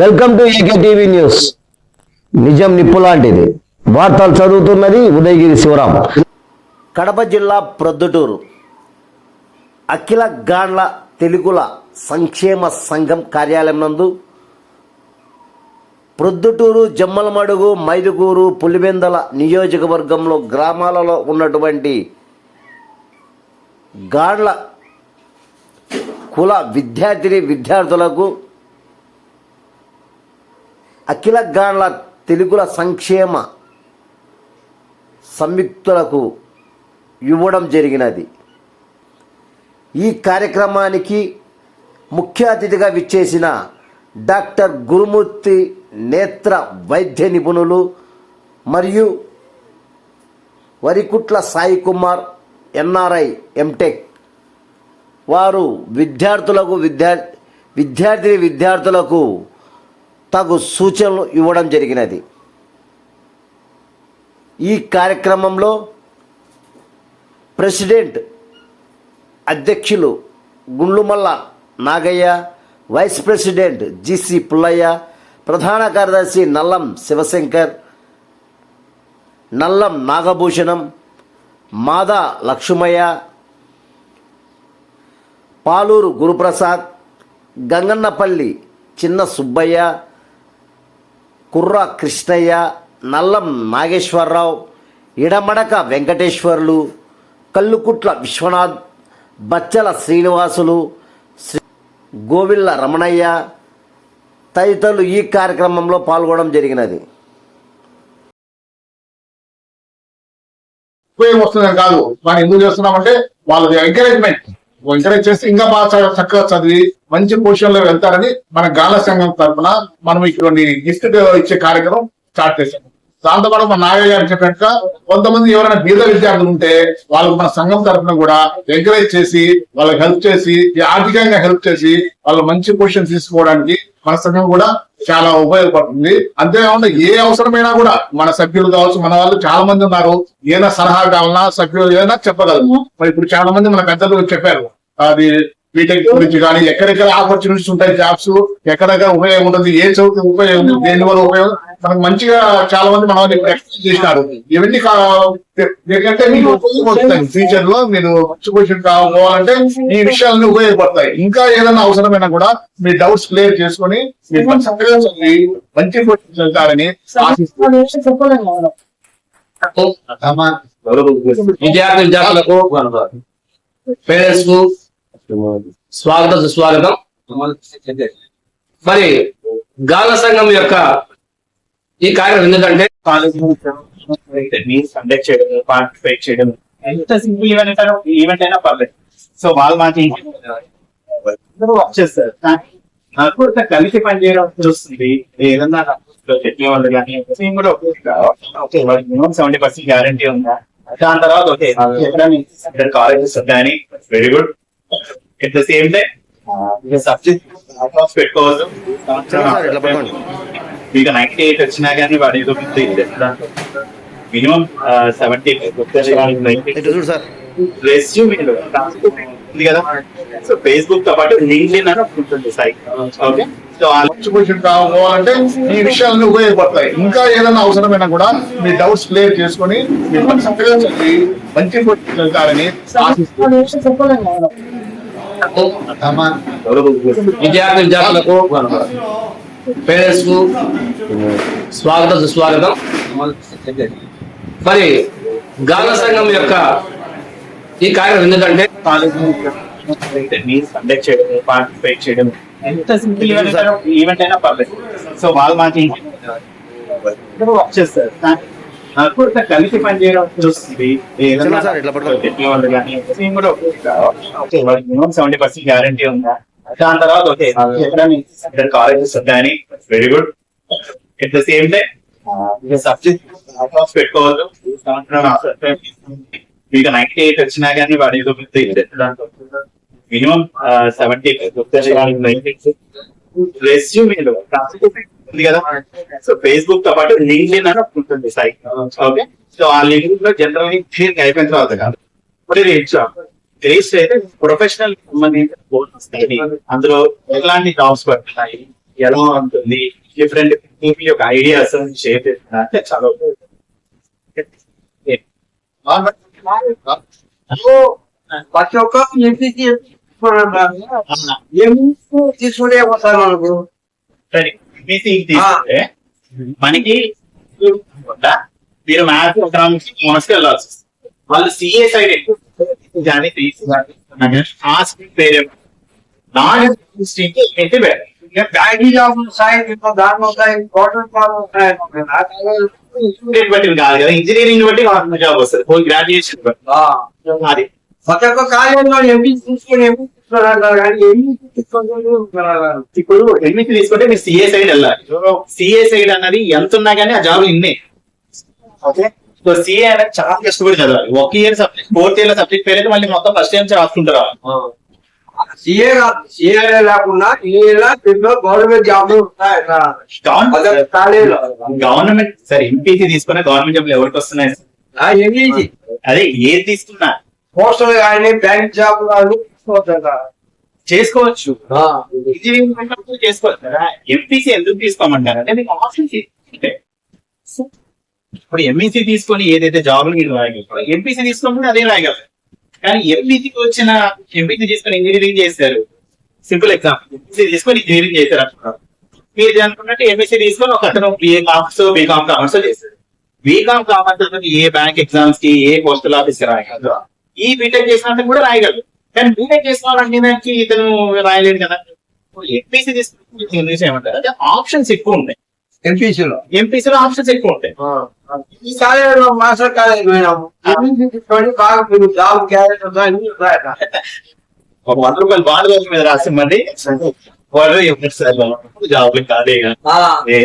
Welcome to AK TV news. నిజం నిప్పు లాంటిది. వార్తలు చదువుతున్నది ఉదయగిరి శివరాం. కడప జిల్లా ప్రొద్దుటూరు. అఖిల గాండ్ల తెలుగుల సంక్షేమ సంఘం కార్యాలయం నందు ప్రొద్దుటూరు జమ్మలమడుగు మైదుగూరు పులివెందల నియోజకవర్గంలో గ్రామాలలో ఉన్నటువంటి గాండ్ల కుల విద్యార్థిని విద్యార్థులకు అఖిల గాండ్ల తెలుగుల సంక్షేమ సంయుక్తులకు ఇవ్వడం జరిగినది. ఈ కార్యక్రమానికి ముఖ్య అతిథిగా విచ్చేసిన డాక్టర్ గురుమూర్తి నేత్ర వైద్య నిపుణులు మరియు వరికుట్ల సాయి కుమార్ ఎన్ఆర్ఐ ఎంటెక్ వారు విద్యార్థులకు విద్యా విద్యార్థి విద్యార్థులకు తగు సూచనలు ఇవ్వడం జరిగినది. ఈ కార్యక్రమంలో ప్రెసిడెంట్ అధ్యక్షులు Gundlumalla Nagaiah vice president GC Pullaiah ప్రధాన కార్యదర్శి నల్లం శివశంకర్ నల్లం నాగభూషణం మాదా లక్ష్మయ్య పాలూరు గురుప్రసాద్ గంగన్నపల్లి చిన్న సుబ్బయ్య కుర్ర కృష్ణయ్య నల్లం నాగేశ్వరరావు ఇడమడక వెంకటేశ్వర్లు కల్లుకుట్ల విశ్వనాథ్ బచ్చల శ్రీనివాసులు శ్రీ గోవిళ్ళ రమణయ్య తదితరులు ఈ కార్యక్రమంలో పాల్గొనడం జరిగినది. వస్తుందని కాదు. మనం ఎందుకు చేస్తున్నామంటే వాళ్ళది ఎంకరేజ్మెంట్ ఎంకరేజ్ చేస్తే ఇంకా బాగా చక్కగా చదివి మంచి పొజిషన్లో వెళ్తారని మన గాల సంఘం తరఫున మనం ఇటువంటి గిఫ్ట్ uh, ఇచ్చే కార్యక్రమం స్టార్ట్ చేశాం దాంతో పాటు మన నాగయ్య గారు చెప్పినట్టుగా కొంతమంది ఎవరైనా బీద విద్యార్థులు ఉంటే వాళ్ళకు మన సంఘం తరఫున కూడా ఎంకరేజ్ చేసి వాళ్ళకి హెల్ప్ చేసి ఆర్థికంగా హెల్ప్ చేసి వాళ్ళు మంచి పొజిషన్ తీసుకోవడానికి మన సంఘం కూడా చాలా ఉపయోగపడుతుంది. అంతేకాకుండా ఏ అవసరమైనా కూడా మన సభ్యులు కావచ్చు మన వాళ్ళు చాలా మంది ఉన్నారు. ఏదైనా సలహా కావాలన్నా సభ్యులు ఏదైనా చెప్పగలము మరి ఇప్పుడు చాలా మంది మన పెద్దలు చెప్పారు. అది బీటెక్ గురించి కానీ ఎక్కడెక్కడ ఆపర్చునిటీస్ ఉంటాయి జాబ్స్ ఎక్కడెక్కడ ఉపయోగం ఉంటుంది ఏ చదువుకి ఉపయోగం దేని వల్ల ఉపయోగం మనకు మంచిగా చాలా మంది మన ఎక్స్ప్లెయిన్ చేసినారు. ఇవన్నీ ఎందుకంటే మీకు ఉపయోగపడుతాయి ఫ్యూచర్లో మీరు మంచి పొజిషన్ కావాలంటే ఈ విషయాలన్నీ ఉపయోగపడతాయి. ఇంకా ఏదైనా అవసరమైనా కూడా మీ డౌట్స్ క్లియర్ చేసుకొని మీరు మంచి చక్కగా చదివి మంచి పొజిషన్ వెళ్తారని విద్యార్థి విద్యార్థులకు పేరెంట్స్కు స్వాగతం సుస్వాగతం. మరి గాన సంఘం యొక్క ఈ కార్యక్రమం ఎందుకంటే కండక్ట్ చేయడం పార్టిసిపేట్ చేయడం ఎంత సింపుల్ ఈవెంట్ అయినా ఈవెంట్ అయినా పర్లేదు. సో వాళ్ళు మాకు అందరూ వర్క్ చేస్తారు. కానీ నాకు కలిసి పనిచేయడం చూస్తుంది. ఏదన్నా చెప్పే వాళ్ళు కానీ మేము కూడా okay minimum seventy percent guarantee ఉందా? దాని తర్వాత ఓకే కాలేజెస్ కానీ very good at the same day subject పెట్టుకోవద్దు. మీకు నైన్టీ ఎయిట్ వచ్చినా కానీ వాడు ఏదో మినిమం సెవెంటీ చూడు సార్. రెస్యూమ్ ఉంది కదా. సో ఫేస్బుక్తో పాటు లింక్ ఇన్ అని ఉంటుంది సైట్ ఓకే సో కావాలంటే ఈ విషయాలన్నీ ఉపయోగపడతాయి. ఇంకా ఏదైనా అవసరమైనా కూడా మీ డౌట్స్ క్లియర్ చేసుకొని మంచి మంచి ఆశిస్తున్నాను. విద్యార్థి విద్యార్థులకు పేరెంట్స్కు స్వాగతం సుస్వాగతం. మరి గాన సంఘం యొక్క ఈ కార్యక్రమం ఎందుకంటే కాలేజ్ కండక్ట్ చేయడం పార్టిసిపేట్ చేయడం ఎంత సింపుల్ ఈవెంట్ అయినా ఈవెంట్ అయినా పర్లేదు. సో వాళ్ళు మాకు చేస్తారు. కూడా కలిసి పనిచేయడం మినిమం సెవెంటీ పర్సెంట్ గ్యారంటీ ఉందా? దాని తర్వాత ఓకే ఎక్కడ కాలేజెస్ కానీ very good at the same day subject పెట్టుకోవద్దు. మీకు నైన్టీ ఎయిట్ వచ్చినా కానీ వాడు ఏదో మినిమం సెవెంటీ రెస్యూమ్ ఉంది కదా? సో ఫేస్బుక్తో పాటు లింక్ ఇన్ అని ఉంటుంది సైట్ ఓకే సో ఆ లింక్లో జనరల్ అయిపోయిన తర్వాత కాదు. రిజిస్టర్ అయితే ప్రొఫెషనల్ సంబంధించిన అందులో ఎలాంటి జాబ్స్ పడుతున్నాయి ఎలా ఉంటుంది డిఫరెంట్ పీపుల్ యొక్క ఐడియాస్ షేర్ చేస్తున్నా అంటే చాలా ప్రతి ఒక్క ఎంపీకి తీసుకునే వస్తారు మనకు తీసుకుంటే మనకి మీరు మ్యాథ్స్ ఎకనామిక్స్ కామర్స్కి వెళ్ళాల్సి వస్తుంది. వాళ్ళు సిఏ సైడ్ కానీ తీసుకుని ఆ వేరే నాన్ వేరే జాబ్ జాబ్ ఉంటాయి ఇంజనీరింగ్ బట్టి కాదు కదా ఇంజనీరింగ్ బట్టి జాబ్ వస్తుంది. గ్రాడ్యుయేషన్ అది. ప్రతి ఒక్క కాలేజీలో ఎంపీ తీసుకొని ఇప్పుడు ఎడ్మిషన్ తీసుకుంటే మీరు సిఏ సైడ్ వెళ్ళాలి. సిఏ సైడ్ అన్నది ఎంత ఉన్నా కానీ ఆ జాబ్ ఇన్నే. ఓకే. సో సిఏ అనేది చాలా కష్టపడి చదవాలి. ఒక year subject fourth year subject పేరు మళ్ళీ మొత్తం ఫస్ట్ ఇయర్ రాసుకుంటారు సీఏ సీఏ లేకుండా గవర్నమెంట్ జాబ్ గవర్నమెంట్ సరే ఎంపీసీ తీసుకున్న గవర్నమెంట్ జాబ్లు ఎవరికి వస్తున్నాయి? అదే ఏది తీసుకున్నా? పోస్టల్ కానీ బ్యాంక్ జాబ్ కానీ చేసుకోవచ్చు. చేసుకోవచ్చు కదా ఎంపీసీ ఎందుకు తీసుకోమంటారు? అంటే మీకు ఆప్షన్స్ ఇప్పుడు ఎంఈసీ తీసుకొని ఏదైతే జాబ్లు మీరు రాయగలరు ఎంపీసీ తీసుకొని అదే రాయగలరు. కానీ ఎంపీసీకి వచ్చిన ఎంపీసీ తీసుకొని ఇంజనీరింగ్ చేశారు సింపుల్ ఎగ్జాంపుల్ ఎంపీసీ తీసుకొని ఇంజనీరింగ్ చేశారు అనుకున్నారు మీరు అనుకున్నట్టు ఎంపీసీ తీసుకొని ఒక అతను బిఏ కామర్స్ బీకామ్ కామర్స్ చేశారు బీకామ్ కామర్స్ అతను ఏ బ్యాంక్ ఎగ్జామ్స్కి ఏ పోస్టల్ ఆఫీస్ రాయగలరు? ఈ బీటెక్ చేసినంత కూడా రాయగలరు. కానీ బీటెక్ చేసుకోవాలంటే దానికి ఇతను రాయలేడు కదా. ఎంపీసీ అంటే ఆప్షన్స్ ఎక్కువ ఉంటాయి. ఎంపీసీలో ఎంపీసీలో ఆప్షన్స్ ఎక్కువ ఉంటాయి. ఈ కాలేజీలో మాస్టర్ కాలేజ్ పోయినాము బాగా మీరు జాబ్ క్యారెక్టర్ ఒక వంద రూపాయలు బాండ్ రోజు మీద రాసి మళ్ళీ వాళ్ళు జాబ్ కాదే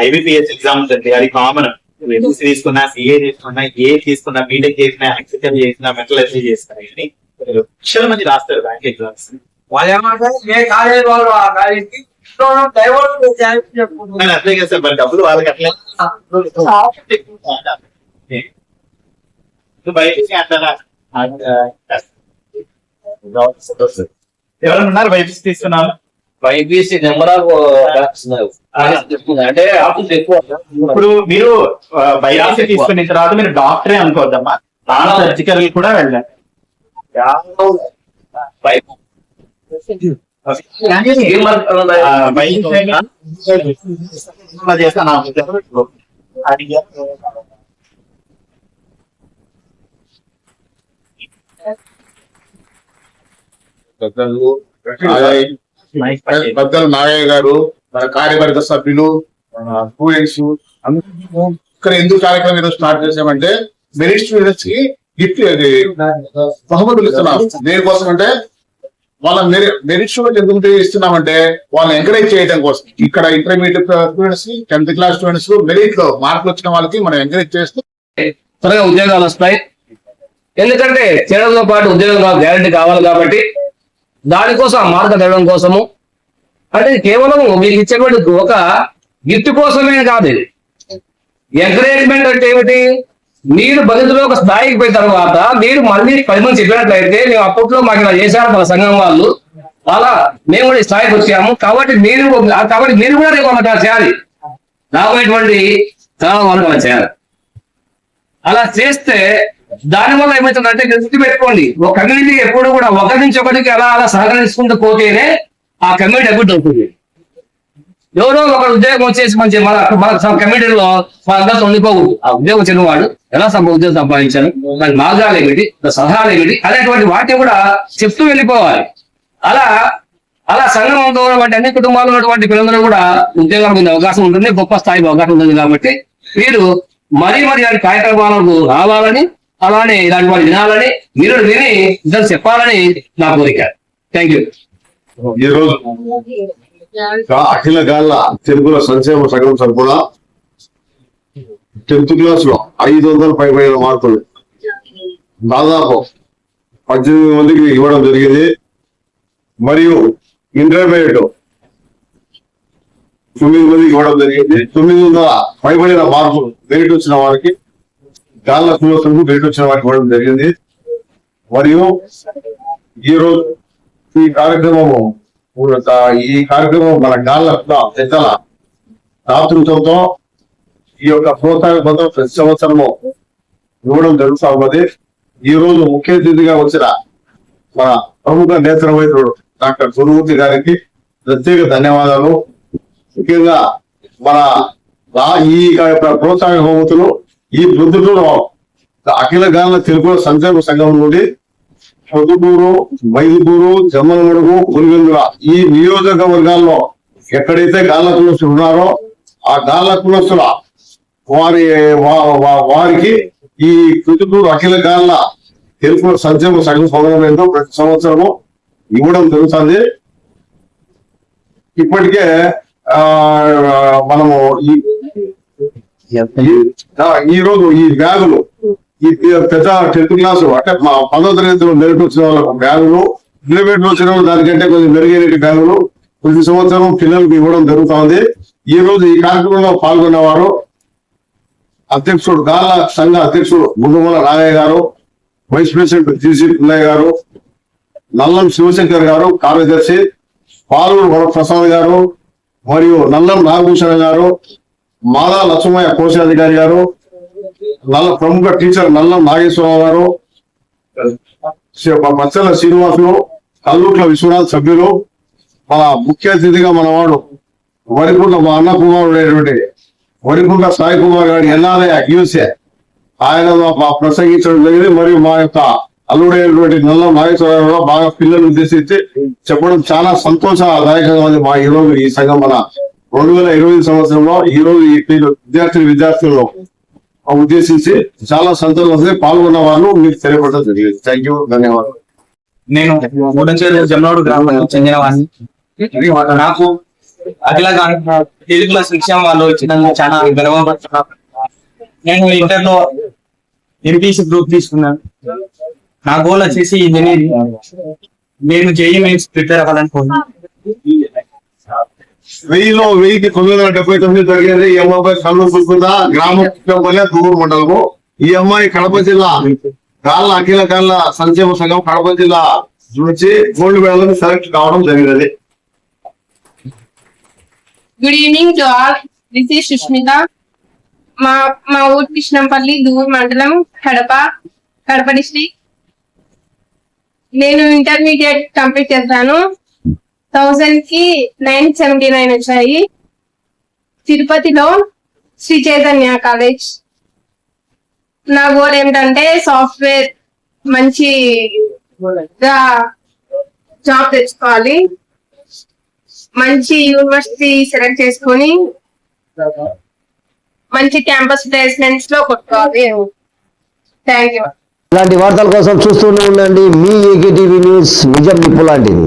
ఐబిపిఎస్ ఎగ్జామ్స్ అంటే అది కామన్ ఎంపీసీ తీసుకున్నా సిఏ తీసుకున్నా ఏ తీసుకున్నా బీటెక్ చేసినా యాక్సికల్ చేసినా మెటల్ చేసినా కానీ లక్షల మంది రాస్తారు బ్యాంక్ ఎగ్జామ్స్ వాళ్ళు ఏమంటారు? ఏ కాలేజ్ వాళ్ళు ఆ కాలేజీకి డైవర్ట్ చెప్పుకుంటున్నారు నేను అట్లే చేస్తాను మరి డబ్బులు వాళ్ళకి అట్లే. బయట ఎవరైనా ఉన్నారు బయట తీసుకున్నారు బైపీసీ నెంబర్ ఆఫ్ అంటే ఆఫీస్ ఎక్కువ. ఇప్పుడు మీరు బయట తీసుకున్న తర్వాత మీరు డాక్టరే అనుకోవద్దమ్మా. నాన్ సర్జికల్ కూడా వెళ్ళండి ఆ, నాగయ్య గారు మన కార్యవర్గ సభ్యులు స్టూడెంట్స్ ఇక్కడ ఎందుకు కార్యక్రమం ఈరోజు స్టార్ట్ చేసామంటే మెరిట్ స్టూడెంట్స్కి గిఫ్ట్ అది బహుమతులు ఇస్తున్నాం. దేనికోసం అంటే వాళ్ళ మెరిట్ స్టూడెంట్ ఎందుకు ఇస్తున్నామంటే వాళ్ళని ఎంకరేజ్ చేయడం కోసం. ఇక్కడ intermediate students tenth class students మెరిట్లో మార్కులు వచ్చిన వాళ్ళకి మనం ఎంకరేజ్ చేస్తూ త్వరగా ఉద్యోగాలు వస్తాయి. ఎందుకంటే చేయడంతో పాటు ఉద్యోగం గ్యారంటీ కావాలి కాబట్టి దానికోసం ఆ మార్గం కోసము. అంటే కేవలం మీకు ఇచ్చేటువంటి ఒక గిఫ్ట్ కోసమే కాదు ఎంకరేజ్మెంట్ అంటే ఏమిటి? మీరు భవిష్యత్తులో ఒక స్థాయికి పోయిన తర్వాత మీరు మళ్ళీ పది మంది చెప్పినట్లయితే మేము అప్పట్లో మాకు ఇలా చేశారు మన సంఘం వాళ్ళు. అలా మేము కూడా ఈ స్థాయికి వచ్చాము. కాబట్టి మీరు కాబట్టి మీరు కూడా రేపు అలా చేయాలి. రాబోయేటువంటి తరం అలా చేయాలి. అలా చేస్తే దాని వల్ల ఏమవుతుందంటే గుర్తు పెట్టుకోండి. ఒక కమ్యూనిటీ ఎప్పుడు కూడా ఒకరి నుంచి ఒకరికి అలా అలా సహకరించుకుంటూ పోతేనే ఆ కమ్యూనిటీ అభివృద్ధి అవుతుంది. ఎవరో ఒకరు ఉద్యోగం వచ్చేసి మంచి మన మన అందరూ ఉండిపోవు. ఉండిపోకూడదు ఆ ఉద్యోగం చెందినవాడు ఎలా సంప ఉద్యోగం సంపాదించాను దాని మార్గాలు ఏమిటి? సలహాలు ఏమిటి? అనేటువంటి వాటిని కూడా చెప్తూ వెళ్ళిపోవాలి. అలా అలా సంఘంతో ఉన్నటువంటి అన్ని కుటుంబాలు ఉన్నటువంటి పిల్లలందరూ కూడా ఉద్యోగాల మీద అవకాశం ఉంటుంది గొప్ప స్థాయిలో అవకాశం ఉంటుంది కాబట్టి మీరు మరీ మరి ఇలాంటి కార్యక్రమాలకు రావాలని అలానే ఇలాంటి వాళ్ళు వినాలని మీరు విని ఇద్దరు చెప్పాలని నా కోరిక. థ్యాంక్ యూ ఈ రోజు అఖిల గాళ్ళ తెలుగుల సంక్షేమ సంఘం తరఫున టెన్త్ క్లాస్లో ఐదు వందల పైబడిన మార్కులు. దాదాపు పద్దెనిమిది మందికి ఇవ్వడం జరిగింది. మరియు ఇంటర్మీడియట్ తొమ్మిది మందికి ఇవ్వడం జరిగింది. తొమ్మిది వందల పైబడిన మార్కులు మెరిట్ వచ్చిన వారికి గాళ్ళ సులోచనకు మెరిట్ వచ్చిన వారికి ఇవ్వడం జరిగింది. మరియు ఈ రోజు ఈ కార్యక్రమము ఈ కార్యక్రమం మన గాళ్ళ పెద్దల దాతృత్వంతో ఈ యొక్క ప్రోత్సాహం పొందడం ప్రతి సంవత్సరము ఇవ్వడం జరుగుతా ఉన్నది. ఈ రోజు ముఖ్య అతిథిగా వచ్చిన మన ప్రముఖ నేత్ర వైద్యుడు డాక్టర్ గురుమూర్తి గారికి ప్రత్యేక ధన్యవాదాలు. ముఖ్యంగా మన ఈ యొక్క ప్రోత్సాహక బహుమతులు ఈ ప్రొద్దుటూరు అఖిల గాన తెలుగు సంక్షేమ సంఘం నుండి పొద్దుటూరు మైదుపూరు జమ్మలమడుగు పులివెందుల ఈ నియోజకవర్గాల్లో ఎక్కడైతే గాళ్ళ కులస్తులు ఉన్నారో ఆ గాళ్ళ కులస్తుల వారి వారికి ఈ కుతుటూరు అఖిల గాళ్ళ తెలుగు సంక్షేమ సంఘ సౌలభ్యంతో ప్రతి సంవత్సరము ఇవ్వడం జరుగుతుంది. ఇప్పటికే మనము ఈ రోజు ఈ బ్యాగులు ఈ పెద్ద టెన్త్ క్లాస్ అంటే మా పదో తరగతి మెరిట్ వచ్చిన వాళ్ళకు బ్యాగులు ఇంటర్మీడియట్ వచ్చిన వాళ్ళు దానికంటే కొంచెం మెరుగైన బ్యాగులు ప్రతి సంవత్సరం పిల్లలకు ఇవ్వడం జరుగుతుంది. ఈ రోజు ఈ కార్యక్రమంలో పాల్గొన్నవారు అధ్యక్షుడు గాల సంఘ అధ్యక్షుడు గుండుమల రాయయ్య గారు వైస్ ప్రెసిడెంట్ జీసీ పిల్లయ్య గారు నల్లం శివశంకర్ గారు కార్యదర్శి పాలూరు వరప్రసాద్ గారు మరియు నల్లం నాగభూషణ గారు మాదా లక్ష్మయ్య కోశాధికారి గారు నల్ల ప్రముఖ టీచర్ నల్ల నాగేశ్వరరావు గారు శ్రీ- శ్రీనివాసులు కల్లూట్ల విశ్వనాథ్ సభ్యులు మన ముఖ్య అతిథిగా మన వాడు వరికుంట మా అన్న కుమారుడైనటువంటి వరికుంట సాయి కుమార్ గారి ఎన్ఆర్ఐ అక్యూసే ఆయన ప్రసంగించడం జరిగింది. మరియు మా యొక్క అల్లుడైనటువంటి నల్ల నాగేశ్వరరావు బాగా పిల్లలు ఉద్దేశించి చెప్పడం చాలా సంతోషదాయకంగా ఉంది మా ఈరోజు ఈ సంఘం మన రెండు వేల ఇరవై సంవత్సరంలో ఈ రోజు ఈ పిల్లలు విద్యార్థులు విద్యార్థులను ఉద్దేశించి చాలా సంతోషం పాల్గొన్న వాళ్ళు మీకు తెలియపడడం జరిగింది. థ్యాంక్ యూ ధన్యవాదాలు. నేను మూడంచేరు జమనోడు గ్రామానికి చెందిన వాడిని. నాకు అఖిలగా గాని తెలుగులో శిక్షణ వాళ్ళు ఇచ్చినందుకు చాలా గర్వపడుతున్నాను. నేను ఇంటర్లో ఎంపీసీ గ్రూప్ తీసుకున్నాను. నా గోల్ వచ్చేసి ఇంజనీరింగ్. నేను జేఈ మెయిన్స్ ప్రిపేర్ అవ్వాలనుకుంటున్నాను వెయ్యిలో వెయ్యికి తొమ్మిది వందల డెబ్బై తొమ్మిది జరిగేది. ఈ అమ్మాయి కళ్ళు పుల్కుందా గ్రామం దూరు మండలము. ఈ అమ్మాయి కడప జిల్లా కాళ్ళ అఖిల కాళ్ళ సంక్షేమ సంఘం కడప జిల్లా నుంచి గోల్డ్ మెడల్ సెలెక్ట్ కావడం జరిగినది. Good evening to all this is Sushmita మా మా ఊరు కృష్ణంపల్లి దూర్ మండలం కడప కడప డిస్ట్రిక్ట్ నేను ఇంటర్మీడియట్ కంప్లీట్ చేశాను థౌజండ్కి నైన్ సెవెంటీ నైన్ వచ్చాయి. తిరుపతిలో శ్రీ చైతన్య కాలేజ్. నా గోల్ ఏంటంటే సాఫ్ట్వేర్ మంచి జాబ్ తెచ్చుకోవాలి. మంచి యూనివర్సిటీ సెలెక్ట్ చేసుకొని మంచి క్యాంపస్ ప్లేస్మెంట్స్లో కొట్టుకోవాలి. Thank you. ఇలాంటి వార్తల కోసం చూస్తూనే ఉండండి. మీ ఏకే టీవీ న్యూస్ నిజం నిప్పు లాంటిది.